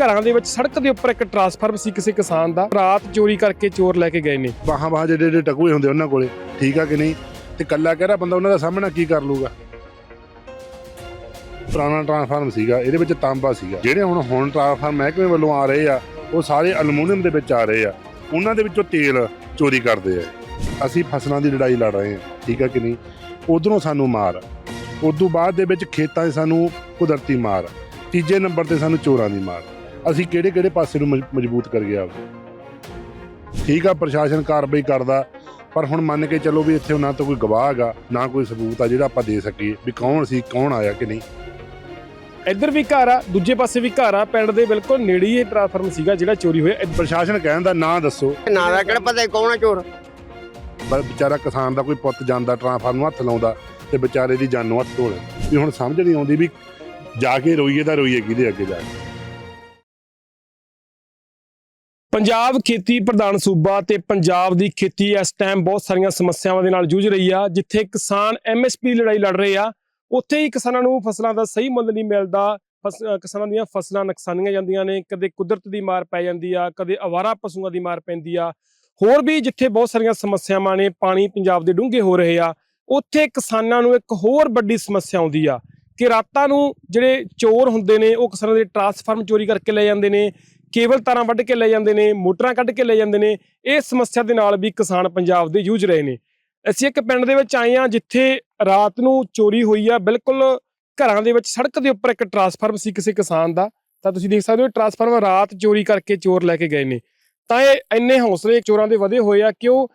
ਘਰਾਂ ਦੇ ਵਿੱਚ ਸੜਕ ਦੇ ਉੱਪਰ ਇੱਕ ਟਰਾਂਸਫਾਰਮ ਸੀ ਕਿਸੇ ਕਿਸਾਨ ਦਾ। ਰਾਤ ਚੋਰੀ ਕਰਕੇ ਚੋਰ ਲੈ ਕੇ ਗਏ ਨੇ। ਬਾਹਾਂ ਬਾਹਾਂ ਜਿਹੜੇ ਜਿਹੜੇ ਟਕੂਏ ਹੁੰਦੇ ਉਹਨਾਂ ਕੋਲੇ, ਠੀਕ ਆ ਕਿ ਨਹੀਂ? ਤੇ ਕੱਲਾ ਰਿਹਾ ਬੰਦਾ ਉਹਨਾਂ ਦਾ ਸਾਹਮਣਾ ਕੀ ਕਰ ਲੂਗਾ ਪੁਰਾਣਾ ਟਰਾਂਸਫਾਰਮ ਸੀਗਾ, ਇਹਦੇ ਵਿੱਚ ਤਾਂਬਾ ਸੀਗਾ। ਜਿਹੜੇ ਹੁਣ ਹੁਣ ਟਰਾਂਸਫਾਰਮ ਮਹਿਕਮੇ ਵੱਲੋਂ ਆ ਰਹੇ ਆ, ਉਹ ਸਾਰੇ ਅਲਮੂਨੀਅਮ ਦੇ ਵਿੱਚ ਆ ਰਹੇ ਆ। ਉਹਨਾਂ ਦੇ ਵਿੱਚੋਂ ਤੇਲ ਚੋਰੀ ਕਰਦੇ ਆ। ਅਸੀਂ ਫਸਲਾਂ ਦੀ ਲੜਾਈ ਲੜ ਰਹੇ ਆ, ਠੀਕ ਆ ਕਿ ਨਹੀਂ? ਉਧਰੋਂ ਸਾਨੂੰ ਮਾਰ। ਉਦੋਂ ਬਾਅਦ ਦੇ ਵਿੱਚ ਖੇਤਾਂ 'ਚ ਸਾਨੂੰ ਕੁਦਰਤੀ ਮਾਰ। ਤੀਜੇ ਨੰਬਰ ਤੇ ਸਾਨੂੰ ਚੋਰਾਂ ਦੀ ਮਾਰ। ਅਸੀਂ ਕਿਹੜੇ ਕਿਹੜੇ ਪਾਸੇ ਨੂੰ ਮਜ- ਮਜ਼ਬੂਤ ਕਰ ਗਿਆ। ਠੀਕ ਆ ਪ੍ਰਸ਼ਾਸਨ ਕਾਰਵਾਈ ਕਰਦਾ ਪਰ ਹੁਣ ਮੰਨ ਕੇ ਚੱਲੋ ਵੀ ਇੱਥੇ ਨਾ ਤਾਂ ਕੋਈ ਗਵਾਹ ਹੈਗਾ ਨਾ ਕੋਈ ਸਬੂਤ ਆ ਜਿਹੜਾ ਆਪਾਂ ਦੇ ਸਕੀਏ ਵੀ ਕੌਣ ਸੀ ਕੌਣ ਆਇਆ ਕਿ ਨਹੀਂ। ਇੱਧਰ ਵੀ ਘਰ ਆ ਦੂਜੇ ਪਾਸੇ ਵੀ ਘਰ ਆ ਪਿੰਡ ਦੇ ਬਿਲਕੁਲ ਨੇੜੇ ਹੀ ਇਹ ਟਰਾਂਸਫਾਰਮ ਸੀਗਾ ਜਿਹੜਾ ਚੋਰੀ ਹੋਇਆ। ਇੱਧਰ ਪ੍ਰਸ਼ਾਸਨ ਕਹਿਣ ਦਾ ਨਾਂ ਦੱਸੋ। ਨਾ ਦਾ ਕਿਹੜਾ ਪਤਾ ਕੌਣ ਆ ਚੋਰ। ਪਰ ਵਿਚਾਰਾ ਕਿਸਾਨ ਦਾ ਕੋਈ ਪੁੱਤ ਜਾਂਦਾ ਟ੍ਰਾਂਸਫਾਰਮ ਨੂੰ ਹੱਥ ਲਾਉਂਦਾ ਤੇ ਵਿਚਾਰੇ ਦੀ ਜਾਨ ਨੂੰ ਹੱਥ ਧੋਲੇ ਵੀ ਹੁਣ ਸਮਝ ਨਹੀਂ ਆਉਂਦੀ ਵੀ ਜਾ ਕੇ ਰੋਈਏ ਤਾਂ ਰੋਈਏ ਕਿਹਦੇ ਅੱਗੇ ਜਾ ਕੇ। ਪੰਜਾਬ ਖੇਤੀ ਪ੍ਰਧਾਨ ਸੂਬਾ ਤੇ ਪੰਜਾਬ ਦੀ ਖੇਤੀ ਇਸ ਟਾਈਮ ਬਹੁਤ ਸਾਰੀਆਂ ਸਮੱਸਿਆਵਾਂ ਦੇ ਨਾਲ ਜੂਝ ਰਹੀ ਆ, ਜਿੱਥੇ ਕਿਸਾਨ ਐਮਐਸਪੀ ਦੀ ਲੜਾਈ ਲੜ ਰਹੇ ਆ, ਉੱਥੇ ਹੀ ਕਿਸਾਨਾਂ ਨੂੰ ਫਸਲਾਂ ਦਾ ਸਹੀ ਮੁੱਲ ਨਹੀਂ ਮਿਲਦਾ, ਫਸ- ਕਿਸਾਨਾਂ ਦੀਆਂ ਫਸਲਾਂ ਨੁਕਸਾਨੀਆਂ ਜਾਂਦੀਆਂ ਨੇ, ਕਦੇ ਕੁਦਰਤ ਦੀ ਮਾਰ ਪੈ ਜਾਂਦੀ ਆ, ਕਦੇ ਅਵਾਰਾ ਪਸ਼ੂਆਂ ਦੀ ਮਾਰ ਪੈਂਦੀ ਆ। ਹੋਰ ਵੀ ਜਿੱਥੇ ਬਹੁਤ ਸਾਰੀਆਂ ਸਮੱਸਿਆਵਾਂ ਨੇ, ਪਾਣੀ ਪੰਜਾਬ ਦੇ ਡੂੰਘੇ ਹੋ ਰਹੇ ਆ, ਉੱਥੇ ਕਿਸਾਨਾਂ ਨੂੰ ਇੱਕ ਹੋਰ ਵੱਡੀ ਸਮੱਸਿਆ ਆਉਂਦੀ ਆ ਕਿ ਰਾਤਾਂ ਨੂੰ ਜਿਹੜੇ ਚੋਰ ਹੁੰਦੇ ਨੇ, ਉਹ ਕਿਸਾਨਾਂ ਦੇ ਟਰਾਂਸਫਾਰਮ ਚੋਰੀ ਕਰਕੇ ਲੈ ਜਾਂਦੇ ਨੇ ਕੇਬਲ ਤਾਰਾਂ ਵੱਢ ਕੇ ਲੈ ਜਾਂਦੇ ਨੇ, ਮੋਟਰਾਂ ਕੱਢ ਕੇ ਲੈ ਜਾਂਦੇ ਨੇ, ਇਹ ਸਮੱਸਿਆ ਦੇ ਨਾਲ ਵੀ ਕਿਸਾਨ ਪੰਜਾਬ ਦੇ ਜੂਝ ਰਹੇ ਨੇ। ਅਸੀਂ ਇੱਕ ਪਿੰਡ ਦੇ ਵਿੱਚ ਆਏ ਆ ਜਿੱਥੇ ਰਾਤ ਨੂੰ ਚੋਰੀ ਹੋਈ ਆ, ਬਿਲਕੁਲ ਘਰਾਂ ਦੇ ਵਿੱਚ ਸੜਕ ਦੇ ਉੱਪਰ ਇੱਕ ਟਰਾਂਸਫਾਰਮ ਸੀ ਕਿਸੇ ਕਿਸਾਨ ਦਾ। ਤਾਂ ਤੁਸੀਂ ਦੇਖ ਸਕਦੇ ਹੋ ਟਰਾਂਸਫਾਰਮ ਰਾਤ ਚੋਰੀ ਕਰਕੇ ਚੋਰ ਲੈ ਕੇ ਗਏ ਨੇ। ਤਾਂ ਇਹ ਇੰਨੇ ਹੌਸਲੇ ਚੋਰਾਂ ਦੇ ਵਧੇ ਹੋਏ ਆ ਕਿ ਉਹ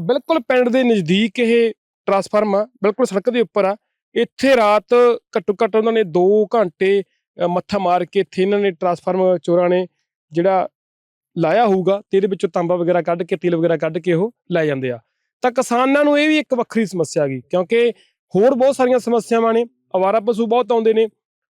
ਬਿਲਕੁਲ ਪਿੰਡ ਦੇ ਨਜ਼ਦੀਕ ਇਹ ਟਰਾਂਸਫਾਰਮ ਆ, ਬਿਲਕੁਲ ਸੜਕ ਦੇ ਉੱਪਰ ਆ। ਇੱਥੇ ਰਾਤ ਘੱਟੋ ਘੱਟ ਉਹਨਾਂ ਨੇ 2 ਘੰਟੇ ਮੱਥਾ ਮਾਰ ਕੇ ਇੱਥੇ ਇਹਨਾਂ ਨੇ ਟਰਾਂਸਫਾਰਮ ਚੋਰਾਂ ਨੇ ਜਿਹੜਾ ਲਾਇਆ ਹੋਊਗਾ ਤੇ ਇਹਦੇ ਵਿੱਚੋਂ ਤਾਂਬਾ ਵਗੈਰਾ ਕੱਢ ਕੇ, ਤੇਲ ਵਗੈਰਾ ਕੱਢ ਕੇ ਉਹ ਲੈ ਜਾਂਦੇ ਆ। ਤਾਂ ਕਿਸਾਨਾਂ ਨੂੰ ਇਹ ਵੀ ਇੱਕ ਵੱਖਰੀ ਸਮੱਸਿਆ ਗਈ ਕਿਉਂਕਿ ਹੋਰ ਬਹੁਤ ਸਾਰੀਆਂ ਸਮੱਸਿਆਵਾਂ ਨੇ, ਅਵਾਰਾ ਪਸ਼ੂ ਬਹੁਤ ਆਉਂਦੇ ਨੇ,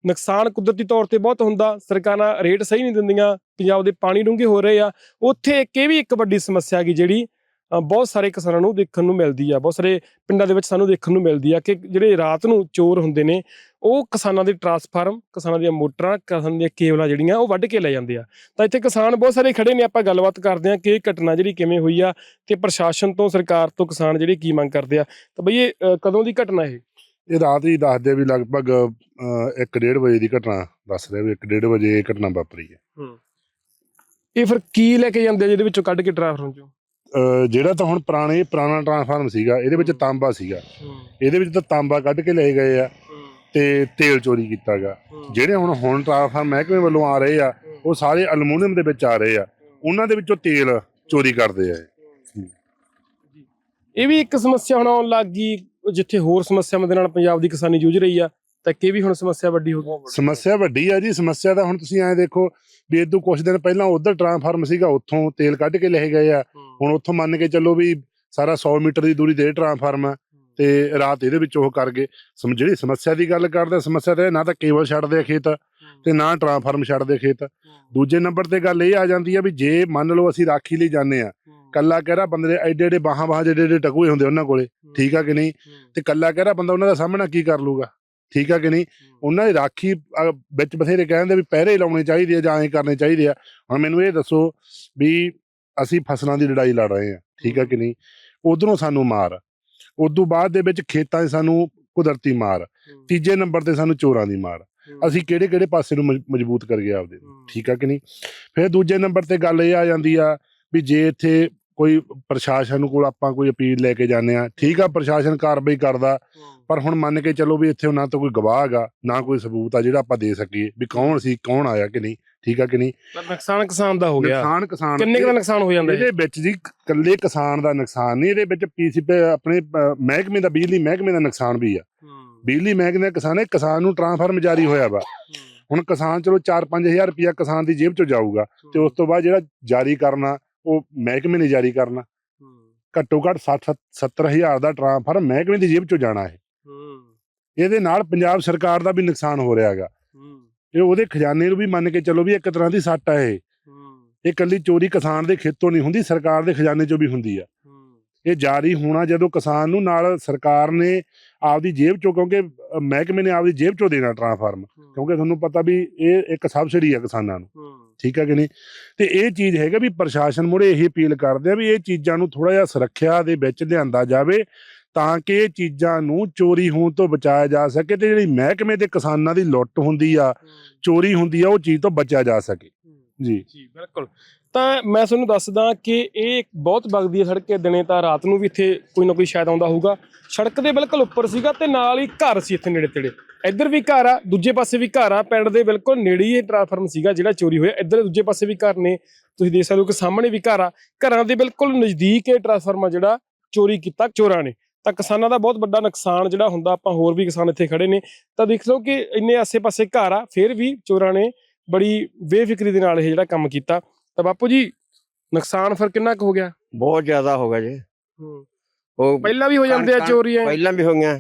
ਨੁਕਸਾਨ ਕੁਦਰਤੀ ਤੌਰ ਤੇ ਬਹੁਤ ਹੁੰਦਾ, ਸਰਕਾਰਾਂ ਰੇਟ ਸਹੀ ਨਹੀਂ ਦਿੰਦੀਆਂ, ਪੰਜਾਬ ਦੇ ਪਾਣੀ ਡੂੰਘੇ ਹੋ ਰਹੇ ਆ, ਉੱਥੇ ਇੱਕ ਇਹ ਵੀ ਇੱਕ ਵੱਡੀ ਸਮੱਸਿਆ ਗਈ ਜਿਹੜੀ ਬਹੁਤ ਸਾਰੇ ਕਿਸਾਨਾਂ ਨੂੰ ਦੇਖਣ ਨੂੰ ਮਿਲਦੀ ਆ ਬਹੁਤ ਸਾਰੇ ਪਿੰਡਾਂ ਦੇ ਵਿੱਚ ਸਾਨੂੰ ਦੇਖਣ ਨੂੰ ਮਿਲਦੀ ਆ ਕਿ ਜਿਹੜੇ ਰਾਤ ਨੂੰ ਚੋਰ ਹੁੰਦੇ ਨੇ ਉਹ ਕਿਸਾਨਾਂ ਦੇ ਟਰਾਂਸਫਾਰਮ ਕਿਸਾਨਾਂ ਦੀਆਂ ਮੋਟਰਾਂ ਕਿਸਾਨਾਂ ਦੀਆਂ ਕੇਬਲਾਂ ਜਿਹੜੀਆਂ ਉਹ ਵੱਢ ਕੇ ਲੈ ਜਾਂਦੇ ਆ। ਤਾਂ ਇੱਥੇ ਕਿਸਾਨ ਬਹੁਤ ਸਾਰੇ ਖੜੇ ਨੇ ਆਪਾਂ ਗੱਲਬਾਤ ਕਰਦੇ ਆ ਕਿ ਇਹ ਘਟਨਾ ਜਿਹੜੀ ਕਿਵੇਂ ਹੋਈ ਆ ਤੇ ਪ੍ਰਸ਼ਾਸਨ ਤੋਂ ਸਰਕਾਰ ਤੋਂ ਕਿਸਾਨ ਜਿਹੜੇ ਕੀ ਮੰਗ ਕਰਦੇ ਆ। ਤਾਂ ਬਈ ਇਹ ਕਦੋਂ ਦੀ ਘਟਨਾ ਇਹ? ਇਹ ਰਾਤ ਹੀ ਦੱਸਦੇ ਵੀ ਲਗਭਗ 1:30 ਵਜੇ ਦੀ ਘਟਨਾ ਦੱਸ ਰਿਹਾ ਵੀ 1:30 ਵਜੇ ਇਹ ਘਟਨਾ ਵਾਪਰੀ ਹੈ। ਇਹ ਫਿਰ ਕੀ ਲੈ ਕੇ ਜਾਂਦੇ ਆ ਜਿਹਦੇ ਵਿੱਚੋਂ ਕੱਢ ਕੇ ਟਰਾਂਸਫਾਰਮ ਚੋਂ? ਜਿਹੜਾ ਤਾਂ ਹੁਣ ਪੁਰਾਣੇ ਪੁਰਾਣਾ ਟ੍ਰਾਂਸਫਾਰਮ ਸੀਗਾ ਇਹਦੇ ਵਿੱਚ ਤਾਂਬਾ ਸੀਗਾ। ਇਹਦੇ ਵਿੱਚ ਤਾਂ ਤਾਂਬਾ ਕੱਢ ਕੇ ਲਏ ਗਏ ਆ ਤੇ ਤੇਲ ਚੋਰੀ ਕੀਤਾ ਗਾ ਜਿਹੜੇ ਹੁਣ ਹੁਣ ਟ੍ਰਾਂਸਫਾਰਮ ਮਹਿਕਮੇ ਵੱਲੋਂ ਆ ਰਹੇ ਆ ਉਹ ਸਾਰੇ ਅਲਮੂਨੀਅਮ ਦੇ ਵਿੱਚ ਆ ਰਹੇ ਆ। ਉਹਨਾਂ ਦੇ ਵਿੱਚੋਂ ਤੇਲ ਚੋਰੀ ਕਰਦੇ ਆ ਇਹ। ਇਹ ਵੀ ਇੱਕ ਸਮੱਸਿਆ ਹੁਣ ਆਉਣ ਲੱਗ ਗਈ ਜਿੱਥੇ ਹੋਰ ਸਮੱਸਿਆਵਾਂ ਦੇ ਨਾਲ ਪੰਜਾਬ ਦੀ ਕਿਸਾਨੀ ਜੂਝ ਰਹੀ ਆ। ਤਾਂ ਕਿ ਵੀ ਹੁਣ ਸਮੱਸਿਆ ਵੱਡੀ ਹੋ ਗਈ। ਸਮੱਸਿਆ ਵੱਡੀ ਆ ਜੀ ਸਮੱਸਿਆ ਤਾਂ ਹੁਣ ਤੁਸੀਂ ਐਂ ਦੇਖੋ ਵੀ ਇਦੋਂ ਕੁਝ ਦਿਨ ਪਹਿਲਾਂ ਉਧਰ ਟ੍ਰਾਂਸਫਾਰਮ ਸੀਗਾ ਉੱਥੋਂ ਤੇਲ ਕੱਢ ਕੇ ਲਏ ਗਏ ਆ। ਹੁਣ ਉੱਥੋਂ ਮੰਨ ਕੇ ਚੱਲੋ ਵੀ ਸਾਰਾ 100 ਮੀਟਰ ਦੀ ਦੂਰੀ ਤੇ ਟ੍ਰਾਂਸਫਾਰਮ ਆ ਤੇ ਰਾਤ ਇਹਦੇ ਵਿੱਚ ਉਹ ਕਰ ਗਏ। ਸਮ ਜਿਹੜੀ ਸਮੱਸਿਆ ਦੀ ਗੱਲ ਕਰਦੇ ਸਮੱਸਿਆ ਤੇ ਨਾ ਤਾਂ ਕੇਬਲ ਛੱਡਦੇ ਆ ਖੇਤ ਤੇ ਨਾ ਟ੍ਰਾਂਸਫਾਰਮ ਛੱਡਦੇ ਖੇਤ। ਦੂਜੇ ਨੰਬਰ ਤੇ ਗੱਲ ਇਹ ਆ ਜਾਂਦੀ ਆ ਵੀ ਜੇ ਮੰਨ ਲਓ ਅਸੀਂ ਰਾਖੀ ਲਈ ਜਾਂਦੇ ਆ ਕੱਲਾ ਕਹਿਰਾ ਬੰਦੇ ਦੇ ਐਡੇ ਐਡੇ ਬਾਹਾਂ ਬਾਹਾਂ ਜਿਹੜੇ ਜਿਹੜੇ ਟਕੂਏ ਹੁੰਦੇ ਉਹਨਾਂ ਕੋਲੇ ਠੀਕ ਆ ਕਿ ਨਹੀਂ? ਤੇ ਕੱਲਾ ਕਹਿਰਾ ਬੰਦਾ ਉਹਨਾਂ ਦਾ ਸਾਹਮਣਾ ਕੀ ਕਰ ਲੂਗਾ ਠੀਕ ਆ ਕਿ ਨਹੀਂ? ਉਹਨਾਂ ਦੀ ਰਾਖੀ ਅਹ, ਵਿੱਚ ਬਥੇਰੇ ਕਹਿੰਦੇ ਵੀ ਪਹਿਰੇ ਲਾਉਣੇ ਚਾਹੀਦੇ ਆ ਜਾਂ ਐਂ ਕਰਨੇ ਚਾਹੀਦੇ ਆ। ਹੁਣ ਮੈਨੂੰ ਇਹ ਦੱਸੋ ਵੀ ਅਸੀਂ ਫਸਲਾਂ ਦੀ ਲੜਾਈ ਲੜ ਰਹੇ ਆ ਠੀਕ ਆ ਕਿ ਨਹੀਂ? ਉਧਰੋਂ ਸਾਨੂੰ ਮਾਰ ਉਦੋਂ ਬਾਅਦ ਦੇ ਵਿੱਚ ਖੇਤਾਂ 'ਚ ਸਾਨੂੰ ਕੁਦਰਤੀ ਮਾਰ ਤੀਜੇ ਨੰਬਰ ਤੇ ਸਾਨੂੰ ਚੋਰਾਂ ਦੀ ਮਾਰ। ਅਸੀਂ ਕਿਹੜੇ ਕਿਹੜੇ ਪਾਸੇ ਨੂੰ ਮਜ- ਮਜ਼ਬੂਤ ਕਰ ਗਏ ਆਪਦੇ ਠੀਕ ਆ ਕਿ ਨਹੀਂ? ਫਿਰ ਦੂਜੇ ਨੰਬਰ ਤੇ ਗੱਲ ਇਹ ਆ ਜਾਂਦੀ ਆ ਵੀ ਜੇ ਇੱਥੇ ਕੋਈ ਪ੍ਰਸ਼ਾਸਨ ਕੋਲ ਆਪਾਂ ਕੋਈ ਅਪੀਲ ਲੈ ਕੇ ਜਾਂਦੇ ਆ ਠੀਕ ਆ ਪ੍ਰਸ਼ਾਸਨ ਕਾਰਵਾਈ ਕਰਦਾ ਪਰ ਹੁਣ ਮੰਨ ਕੇ ਚੱਲੋ ਵੀ ਇੱਥੇ ਨਾ ਤਾਂ ਕੋਈ ਗਵਾਹ ਹੈਗਾ ਨਾ ਕੋਈ ਸਬੂਤ ਆ ਜਿਹੜਾ ਆਪਾਂ ਦੇ ਸਕੀਏ ਵੀ ਕੌਣ ਸੀ ਕੌਣ ਆਇਆ ਕਿ ਨਹੀਂ ਠੀਕ ਆ ਕਿ ਨਹੀਂ? ਨੁਕਸਾਨ ਕਿਸਾਨ ਦਾ ਹੋ ਗਿਆ। ਨੁਕਸਾਨ ਕਿਸਾਨ ਕਿੰਨੇ ਦਾ ਨੁਕਸਾਨ ਹੋ ਜਾਂਦਾ ਇਹਦੇ ਵਿੱਚ ਜੀ ਇਕੱਲੇ ਕਿਸਾਨ ਦਾ ਨੁਕਸਾਨ ਨਹੀਂ ਇਹਦੇ ਵਿੱਚ ਪੀਸੀ ਆਪਣੇ ਮਹਿਕਮੇ ਦਾ ਬਿਜਲੀ ਮਹਿਕਮੇ ਦਾ ਨੁਕਸਾਨ ਵੀ ਆ। ਬਿਜਲੀ ਮਹਿਕਮੇ ਦਾ ਕਿਸਾਨ ਹੈ ਕਿਸਾਨ ਨੂੰ ਟ੍ਰਾਂਸਫਾਰਮ ਜਾਰੀ ਹੋਇਆ ਵਾ। ਹੁਣ ਕਿਸਾਨ ਚਲੋ 4-5000 ਰੁਪਇਆ ਕਿਸਾਨ ਦੀ ਜੇਬ ਚੋਂ ਜਾਊਗਾ ਤੇ ਉਸ ਤੋਂ ਬਾਅਦ ਜਿਹੜਾ ਜਾਰੀ ਕਰਨਾ ਉਹ ਮਹਿਕਮੇ ਨੇ ਜਾਰੀ ਕਰਨਾ। ਘੱਟੋ ਘੱਟ 60 70000 ਦਾ ਟ੍ਰਾਂਸਫਾਰਮ ਮਹਿਕਮੇ ਦੀ ਜੇਬ ਚੋਂ ਜਾਣਾ ਹੈ। ਇਹਦੇ ਨਾਲ ਪੰਜਾਬ ਸਰਕਾਰ ਦਾ ਵੀ ਨੁਕਸਾਨ ਹੋ ਰਿਹਾ ਹੈਗਾ। ਇਹ ਉਹਦੇ ਖਜ਼ਾਨੇ ਨੂੰ ਵੀ ਮੰਨ ਕੇ ਚੱਲੋ ਵੀ ਇੱਕ ਤਰ੍ਹਾਂ ਦੀ ਸੱਟ ਹੈ ਇਹ। ਇਹ ਕੱਲੀ ਚੋਰੀ ਕਿਸਾਨ ਦੇ ਖੇਤੋਂ ਨਹੀਂ ਹੁੰਦੀ ਸਰਕਾਰ ਦੇ ਖਜ਼ਾਨੇ ਚੋਂ ਵੀ ਹੁੰਦੀ ਆ। ਇਹ ਜਾਰੀ ਹੋਣਾ ਜਦੋਂ ਕਿਸਾਨ ਨੂੰ ਨਾਲ ਸਰਕਾਰ ਨੇ ਆਪਦੀ ਜੇਬ ਚੋਂ ਕਿਉਂਕਿ ਮਹਿਕਮੇ ਨੇ ਆਪਦੀ ਜੇਬ ਚੋਂ ਦੇਣਾ ਟ੍ਰਾਂਸਫਾਰਮ ਕਿਉਂਕਿ ਤੁਹਾਨੂੰ ਪਤਾ ਵੀ ਇਹ ਇੱਕ ਸਬਸਿਡੀ ਆ ਕਿਸਾਨਾਂ ਨੂੰ। ਠੀਕ ਹੈ ਕਿ ਨਹੀਂ? ਤੇ ਇਹ ਚੀਜ਼ ਹੈਗਾ ਵੀ ਪ੍ਰਸ਼ਾਸਨ ਮੁਰੇ ਇਹੀ ਅਪੀਲ ਕਰਦੇ ਆ ਵੀ ਇਹ ਚੀਜ਼ਾਂ ਨੂੰ ਥੋੜਾ ਜਿਹਾ ਸੁਰੱਖਿਆ ਦੇ ਵਿੱਚ ਲਿਆਂਦਾ ਜਾਵੇ ਤਾਂ ਕਿ ਇਹ ਚੀਜ਼ਾਂ ਨੂੰ ਚੋਰੀ ਹੋਣ ਤੋਂ ਬਚਾਇਆ ਜਾ ਸਕੇ ਤੇ ਜਿਹੜੀ ਮਹਿਕਮੇ ਤੇ ਕਿਸਾਨਾਂ ਦੀ ਲੁੱਟ ਹੁੰਦੀ ਆ ਚੋਰੀ ਹੁੰਦੀ ਆ ਉਹ ਚੀਜ਼ ਤੋਂ ਬਚਿਆ ਜਾ ਸਕੇ। ਜੀ। ਜੀ ਬਿਲਕੁਲ। ਤਾਂ ਮੈਂ ਤੁਹਾਨੂੰ ਦੱਸਦਾ ਕਿ ਇਹ ਇੱਕ ਬਹੁਤ ਵਗਦੀ ਹੈ ਸੜਕ ਕੇ ਦਿਨੇ ਤਾਂ ਰਾਤ ਨੂੰ ਵੀ ਇੱਥੇ ਕੋਈ ਨਾ ਕੋਈ ਸ਼ਾਇਦ ਆਉਂਦਾ ਹੋਊਗਾ। ਸੜਕ ਦੇ ਬਿਲਕੁਲ ਉੱਪਰ ਸੀਗਾ ਤੇ ਨਾਲ ਹੀ ਘਰ ਸੀ ਇੱਥੇ ਨੇੜੇ ਤੇੜੇ ਇੱਧਰ ਵੀ ਘਰ ਆ, ਦੂਜੇ ਪਾਸੇ ਵੀ ਘਰ ਆ, ਪਿੰਡ ਦੇ ਬਿਲਕੁਲ ਨੇੜੇ ਹੀ ਇਹ ਟ੍ਰਾਂਸਫਾਰਮ ਸੀਗਾ ਜਿਹੜਾ ਚੋਰੀ ਹੋਇਆ। ਇੱਧਰ ਦੂਜੇ ਪਾਸੇ ਵੀ ਘਰ ਨੇ, ਤੁਸੀਂ ਦੇਖ ਸਕਦੇ ਹੋ ਕਿ ਸਾਹਮਣੇ ਵੀ ਘਰ ਆ। ਘਰਾਂ ਦੇ ਬਿਲਕੁਲ ਨਜ਼ਦੀਕ ਇਹ ਟ੍ਰਾਂਸਫਾਰਮ ਆ ਜਿਹੜਾ ਚੋਰੀ ਕੀਤਾ ਚੋਰਾਂ ਨੇ। ਤਾਂ ਕਿਸਾਨਾਂ ਦਾ ਬਹੁਤ ਵੱਡਾ ਨੁਕਸਾਨ ਜਿਹੜਾ ਹੁੰਦਾ, ਆਪਾਂ ਹੋਰ ਵੀ ਕਿਸਾਨ ਇੱਥੇ ਖੜੇ ਨੇ। ਤਾਂ ਦੇਖ ਲਓ ਕਿ ਇੰਨੇ ਆਸੇ-ਪਾਸੇ ਘਰ ਆ, ਫਿਰ ਵੀ ਚੋਰਾਂ ਨੇ ਬੜੀ ਬੇਫਿਕਰੀ ਦੇ ਨਾਲ ਇਹ ਜਿਹੜਾ ਕੰਮ ਕੀਤਾ। ਤਾਂ ਬਾਪੂ ਜੀ ਨੁਕਸਾਨ ਫਿਰ ਕਿੰਨਾ ਕੁ ਹੋ ਗਿਆ? ਬਹੁਤ ਜ਼ਿਆਦਾ ਹੋ ਗਿਆ ਜੀ। ਉਹ ਪਹਿਲਾਂ ਵੀ ਹੋ ਜਾਂਦੇ ਆ ਚੋਰੀਆਂ। ਪਹਿਲਾਂ ਵੀ ਹੋਈਆਂ।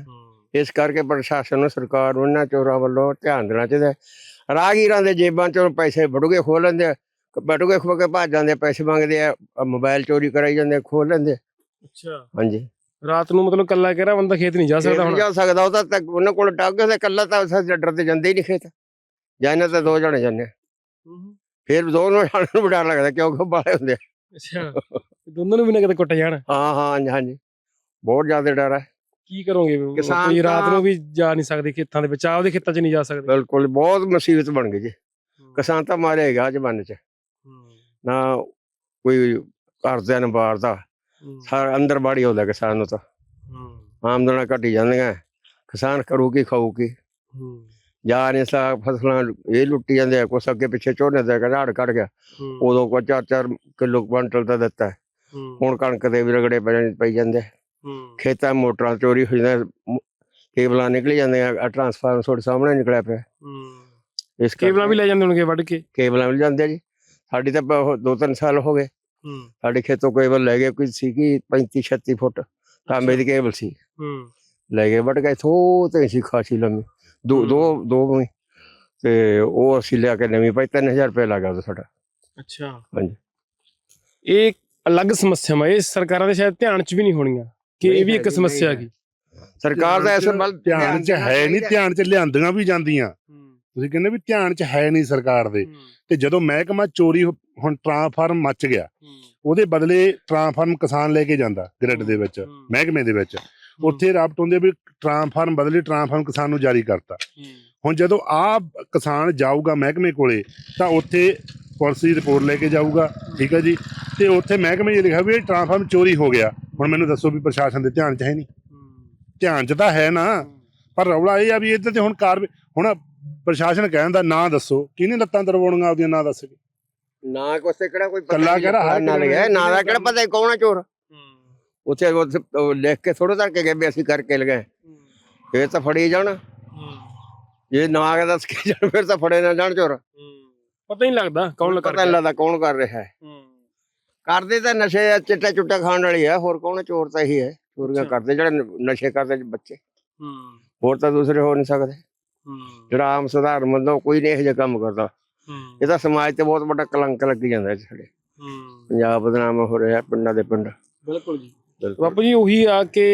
ਇਸ ਕਰਕੇ ਪ੍ਰਸ਼ਾਸਨ ਨੂੰ ਸਰਕਾਰ ਨੂੰ ਇਹਨਾਂ ਚੋਰਾਂ ਵੱਲੋਂ ਧਿਆਨ ਦੇਣਾ ਚਾਹੀਦਾ ਹੈ। ਰਾਹਗੀਰਾਂ ਦੇ ਜੇਬਾਂ ਚੋਂ ਪੈਸੇ ਬੜੂਗੇ ਖੋਹ ਲੈਂਦੇ ਬਟੂਗੇ ਖੋ ਕੇ ਭੱਜ ਜਾਂਦੇ ਪੈਸੇ ਮੰਗਦੇ ਆ ਮੋਬਾਈਲ ਚੋਰੀ ਕਰਾਈ ਜਾਂਦੇ ਖੋਹ ਲੈਂਦੇ। ਅੱਛਾ। ਹਾਂਜੀ। ਰਾਤ ਨੂੰ ਮਤਲਬ ਕੱਲਾ ਕਹਿ ਰਿਹਾ ਬੰਦਾ ਖੇਤ ਨਹੀਂ ਜਾ ਸਕਦਾ ਹੁਣ? ਜਾ ਸਕਦਾ ਉਹ ਤਾਂ ਉਹਨਾਂ ਕੋਲ ਡੱਗ ਤੇ ਕੱਲਾ ਤਾਂ ਜੱਡਰ ਤੇ ਜਾਂਦੇ ਹੀ ਨਹੀਂ ਖੇਤ। ਜਾਣੇ ਤਾਂ ਦੋ ਜਣੇ ਜਾਂਦੇ। ਫਿਰ ਦੋਨੋਂ ਜਾਣਿਆਂ ਨੂੰ ਡਰ ਲੱਗਦਾ ਕਿਉਂਕਿ ਬਾਲੇ ਹੁੰਦੇ ਆ। ਅੱਛਾ ਦੋਨਾਂ ਨੂੰ ਵੀ ਨਾ ਕਿਤੇ ਕੁੱਟ ਜਾਣ। ਹਾਂ ਹਾਂ ਹਾਂਜੀ ਹਾਂਜੀ। ਬਹੁਤ ਜ਼ਿਆਦਾ ਡਰ ਹੈ ਕੀ ਕਰੋਗੇ? ਕਿਸਾਨ ਕੋਈ ਰਾਤ ਤਾਂ- ਨੂੰ ਵੀ ਜਾ ਨਹੀਂ ਸਕਦੇ ਖੇਤਾਂ ਦੇ ਵਿੱਚ ਆਪਦੇ ਖੇਤਾਂ 'ਚ ਨਹੀਂ ਜਾ ਸਕਦੇ। ਬਿਲਕੁਲ ਬਹੁਤ ਮੁਸੀਬਤ ਬਣ ਗਈ ਜੀ। ਕਿਸਾਨ ਤਾਂ ਮਾਰੇਗਾ ਜ਼ਮਾਨੇ ਚ। ਨਾ ਕੋਈ ਘਰਦਿਆਂ ਨੂੰ ਬਾਰਦਾ ਸਾਰ ਅੰਦਰ ਬਾੜੀ ਹੁੰਦਾ ਕਿਸਾਨ ਨੂੰ ਤਾਂ। ਆਮਦਨਾਂ ਘਟੀ ਜਾਂਦੀਆਂ। ਕਿਸਾਨ ਕਰੂ ਕੀ ਖਾਊ ਕੀ ਜਾਂ ਨਹੀਂ ਸਾ ਫਸਲਾਂ ਇਹ ਲੁੱਟੀ ਜਾਂਦੇ ਆ ਕੁਛ ਅੱਗੇ ਪਿੱਛੇ ਝੋਨੇ ਦਾ ਘਾੜ ਕੱਢ ਗਿਆ। ਉਦੋਂ ਕੋ 4-4 ਕਿਲੋ ਕੁਇੰਟਲ ਤਾਂ ਦਿੱਤਾ। ਹੁਣ ਕਣਕ ਦੇ ਵੀ ਰਗੜੇ ਪੈ ਪਈ ਜਾਂਦੇ। ਖੇਤਾਂ ਮੋਟਰਾਂ ਚੋਰੀ ਹੋ ਜਾਂਦੀਆਂ ਮ- ਕੇਬਲਾਂ ਨਿਕਲ ਜਾਂਦੀਆਂ ਆ ਟਰਾਂਸਫਾਰਮਰ ਤੁਹਾਡੇ ਸਾਹਮਣੇ ਨਿਕਲਿਆ ਪਿਆ। ਇਸ ਕੇਬਲਾਂ ਵੀ ਲੈ ਜਾਂਦੇ ਹੋਣਗੇ ਵੱਢ ਕੇ? ਕੇਬਲਾਂ ਮਿਲ ਜਾਂਦੇ ਆ ਜੀ। ਸਾਡੀ ਤਾਂ ਦੋ ਤਿੰਨ ਸਾਲ ਹੋ ਗਏ। ਸਾਡੇ ਖੇਤੋਂ ਕੇਬਲ ਲੈ ਗਏ ਕੋਈ ਸੀਗੀ 35 36 ਫੁੱਟ। ਤਾਂਬੇ ਦੀ ਕੇਬਲ ਸੀ। ਲੈ ਗਏ ਵੱਢ ਗਏ ਥੋ ਤੇ ਸੀ ਖਾਸੀ ਲੰਮੀ। ਦੋ। ਦੋ ਦੋ ਵੀ ਤੇ ਉਹ ਅਸੀਂ ਲਿਆ ਕੇ ਨਵੀਂ ਪਾਈ 3000 ਰੁਪਏ ਲੱਗਾ ਉਹਦਾ ਸਾਡਾ। ਅੱਛਾ। ਹਾਂਜੀ। ਇਹ ਇੱਕ ਅਲੱਗ ਸਮੱਸਿਆ ਹੈ ਇਹ ਸਰਕਾਰਾਂ ਦੇ ਸ਼ਾਇਦ ਧਿਆਨ 'ਚ ਵੀ ਨਹੀਂ ਹੋਣੀਆਂ ਕਿ ਇਹ ਵੀ ਇੱਕ ਸਮੱਸਿਆ ਹੈਗੀ। ਸਰਕਾਰ ਦਾ ਇਸ ਵੱਲ ਧਿਆਨ 'ਚ ਹੈ ਨਹੀਂ ਧਿਆਨ 'ਚ ਲਿਆਂਦੀਆਂ ਵੀ ਜਾਂਦੀਆਂ। ਤੁਸੀਂ ਕਹਿੰਦੇ ਵੀ ਧਿਆਨ 'ਚ ਹੈ ਨਹੀਂ ਸਰਕਾਰ ਦੇ। ਤੇ ਜਦੋਂ ਮਹਿਕਮਾ ਚੋਰੀ ਹੁਣ ਟ੍ਰਾਂਸਫਾਰਮ ਮੱਚ ਗਿਆ ਉਹਦੇ ਬਦਲੇ ਟ੍ਰਾਂਸਫਾਰਮ ਕਿਸਾਨ ਲੈ ਕੇ ਜਾਂਦਾ ਗ੍ਰਿਡ ਦੇ ਵਿੱਚ ਮਹਿਕਮੇ ਦੇ ਵਿੱਚ। ਉੱਥੇ ਰਾਬਟ ਹੁੰਦੇ ਵੀ ਟ੍ਰਾਂਸਫਾਰਮ ਬਦਲੇ ਟ੍ਰਾਂਸਫਾਰਮ ਕਿਸਾਨ ਨੂੰ ਜਾਰੀ ਕਰਤਾ। ਹੁਣ ਜਦੋਂ ਆ ਕਿਸਾਨ ਜਾਊਗਾ ਮਹਿਕਮੇ ਕੋਲੇ ਤਾਂ ਉੱਥੇ ਪੁਲਿਸ ਦੀ ਰਿਪੋਰਟ ਲੈ ਕੇ ਜਾਊਗਾ ਠੀਕ ਹੈ ਜੀ? ਤੇ ਉੱਥੇ ਮਹਿਕਮੇ 'ਚ ਲਿਖਿਆ ਵੀ ਇਹ ਟ੍ਰਾਂਸਫਾਰਮ ਚੋਰੀ ਹੋ ਗਿਆ। ਹੁਣ ਮੈਨੂੰ ਦੱਸੋ ਵੀ ਪ੍ਰਸ਼ਾਸਨ ਦੇ ਧਿਆਨ 'ਚ ਹੈ ਨਹੀਂ। ਧਿਆਨ 'ਚ ਤਾਂ ਹੈ ਨਾ। ਪਰ ਰੌਲਾ ਇਹ ਆ ਵੀ ਇਹਦੇ ਤੇ ਹੁਣ ਕਾਰ ਹੁਣ ਪ੍ਰਸ਼ਾਸਨ ਕਹਿੰਦਾ ਨਾ ਦੱਸੋ। ਕਿਹਨੇ ਲੱਤਾਂ ਦਰਵਾਉਣੀਆਂ ਆਪਦੀਆਂ ਨਾ ਦੱਸ ਕੇ? ਨਾ ਕੋਸੇ ਕਿਹੜਾ ਕੋਈ ਪਤਾ ਕੱਲਾ ਨਹੀਂ ਕਿਹੜਾ ਨਾ ਲਿਆ ਨੂੰ ਨਾ ਦਾ ਕਿਹੜਾ ਪਤਾ ਕੌਣ ਹੈ ਚੋਰ? ਉੱਥੇ ਉਹ ਲਿਖ ਕੇ ਥੋੜਾ ਧਰ ਕੇ ਗਏ ਵੀ ਅਸੀਂ ਕਰਕੇ ਲਗਾਏ ਇਹ ਤਾਂ ਫੜੀ ਜਾਣ। ਜੇ ਨਾ ਦੱਸ ਕੇ ਜਾਣ? ਫਿਰ ਤਾਂ ਫੜੇ ਨਾ ਜਾਣ ਚੋਰ। ਪਤਾ ਹੀ ਨਹੀਂ ਲੱਗਦਾ ਕੌਣ ਲਗਾ ਪਤਾ ਨਹੀਂ ਲੱਗਦਾ ਕੌਣ ਕਰ ਰਿਹਾ ਹੈ। ਕਰਦੇ ਤਾਂ ਨਸ਼ੇ ਆ, ਚਿੱਟਾ ਚੁੱਟਾ ਖਾਣ ਵਾਲੀ ਹੈ ਹੋਰ ਕੌਣ ਹੈ? ਚੋਰ ਤਾਂ ਇਹੀ ਹੈ। ਚੋਰੀਆਂ। ਕਰਦੇ ਜਿਹੜੇ ਨਸ਼ੇ ਕਰਦੇ ਬੱਚੇ। ਹੋਰ ਤਾਂ ਦੂਸਰੇ ਹੋ ਨਹੀਂ ਸਕਦੇ। ਜਿਹੜਾ ਆਮ ਸਧਾਰਨ ਬੰਦਾ ਕੋਈ ਨਹੀਂ ਇਹੋ ਜਿਹਾ ਕੰਮ ਕਰਦਾ। ਇਹ ਤਾਂ ਸਮਾਜ ਤੇ ਬਹੁਤ ਵੱਡਾ ਕਲੰਕ ਲੱਗੀ ਜਾਂਦਾ ਸਾਡੇ। ਪੰਜਾਬ ਬਦਨਾਮ ਹੋ ਰਿਹਾ ਪਿੰਡਾਂ ਦੇ ਪਿੰਡ। ਬਿਲਕੁਲ ਜੀ। ਬਾਪੂ ਜੀ ਉਹੀ ਆ ਕਿ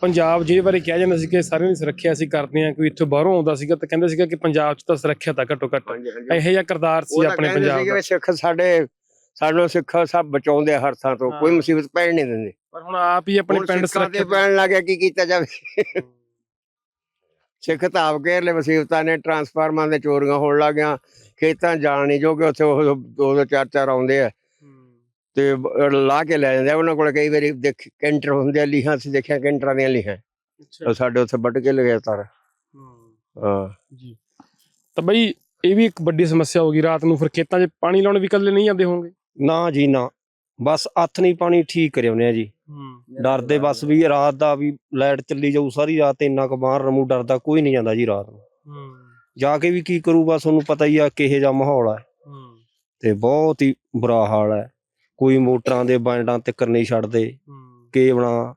ਪੰਜਾਬ ਜਿਹਦੇ ਬਾਰੇ ਕਿਹਾ ਜਾਂਦਾ ਸੀ ਕਿ ਸਾਰਿਆਂ ਦੀ ਸੁਰੱਖਿਆ ਅਸੀਂ ਕਰਦੇ ਆ ਕੋਈ ਇੱਥੋਂ ਬਾਹਰੋਂ ਆਉਂਦਾ ਸੀਗਾ ਤਾਂ ਕਹਿੰਦੇ ਸੀਗਾ ਕਿ ਪੰਜਾਬ 'ਚ ਤਾਂ ਸੁਰੱਖਿਆ ਤਾਂ ਘੱਟੋ ਘੱਟ ਇਹੋ ਜਿਹਾ ਕਿਰਦਾਰ ਸੀ ਆਪਣੇ ਪੰਜਾਬ ਦਾ। ਸਿੱਖ ਸਾਡੇ ਸਾਨੂੰ ਸਿੱਖ ਸਭ ਬਚਾਉਂਦੇ ਹਰ ਥਾਂ ਤੋਂ ਕੋਈ। ਮੁਸੀਬਤ ਪੈਣ ਨਹੀਂ ਦਿੰਦੇ। ਪਰ ਹੁਣ ਆਪ ਹੀ ਆਪਣੇ ਪਿੰਡ ਸੁਰੱਖਿਆ ਪੈਣ ਲੱਗਿਆ ਕੀ ਕੀਤਾ ਜਾਵੇ? ਸਿੱਖ ਤਾਂ ਆਪ ਘੇਰ ਲੈ ਮੁਸੀਬਤਾਂ ਨੇ ਟਰਾਂਸਫਾਰਮਾਂ ਦੇ ਚੋਰੀਆਂ ਹੋਣ ਲੱਗੀਆਂ ਖੇਤਾਂ ਜਾਣ ਨਹੀਂ ਜੋਗੇ ਉੱਥੇ ਉਹ ਦੋ ਦੋ ਚਾਰ ਚਾਰ ਆਉਂਦੇ ਆ। ਤੇ ਲਾ ਕੇ ਲੈ ਜਾਂਦੇ ਆ। ਉਹਨਾਂ ਕੋਲ ਕਈ ਵਾਰੀ ਦੇਖ ਕੈਂਟਰ ਹੁੰਦੇ ਆ ਲੀਹਾਂ ਸੀ ਦੇਖਿਆ ਕੈਂਟਰਾਂ ਦੀਆਂ ਲੀਹਾਂ। ਉਹ ਸਾਡੇ ਉੱਥੇ ਵੱਢ ਕੇ ਲਗਾਇਆ ਤਾਰ ਹਾਂ। ਜੀ। ਤਾਂ ਬਈ ਇਹ ਵੀ ਇੱਕ ਵੱਡੀ ਸਮੱਸਿਆ ਹੋ ਗਈ ਰਾਤ ਨੂੰ ਫਿਰ ਖੇਤਾਂ 'ਚ ਪਾਣੀ ਲਾਉਣ ਵੀ ਇਕੱਲੇ ਨਹੀਂ ਜਾਂਦੇ ਹੋਣਗੇ? ਨਾ ਜੀ ਨਾ। ਬਸ ਹੱਥ ਨਹੀਂ ਪਾਣੀ ਠੀਕ ਕਰਿਆਉਂਦੇ ਆ ਜੀ। ਡਰਦੇ ਬਸ ਵੀ ਰਾਤ ਦਾ ਵੀ ਲਾਈਟ ਚੱਲੀ ਜਾਊ ਸਾਰੀ ਰਾਤ ਇੰਨਾ ਕੁ ਬਾਹਰ ਰਮੂ ਡਰਦਾ ਕੋਈ ਨਹੀਂ ਜਾਂਦਾ ਜੀ ਰਾਤ ਨੂੰ। ਜਾ ਕੇ ਵੀ ਕੀ ਕਰੂ ਬਸ ਤੁਹਾਨੂੰ ਪਤਾ ਹੀ ਆ ਕਿਹੇ ਜਿਹਾ ਮਾਹੌਲ ਹੈ। ਤੇ ਬਹੁਤ ਹੀ ਬੁਰਾ ਹਾਲ ਹੈ ਕੋਈ ਮੋਟਰਾਂ ਦੇ ਬਾਂਡਾਂ ਤੇ ਨਹੀਂ ਛੱਡਦੇ। ਕੇਬਲਾਂ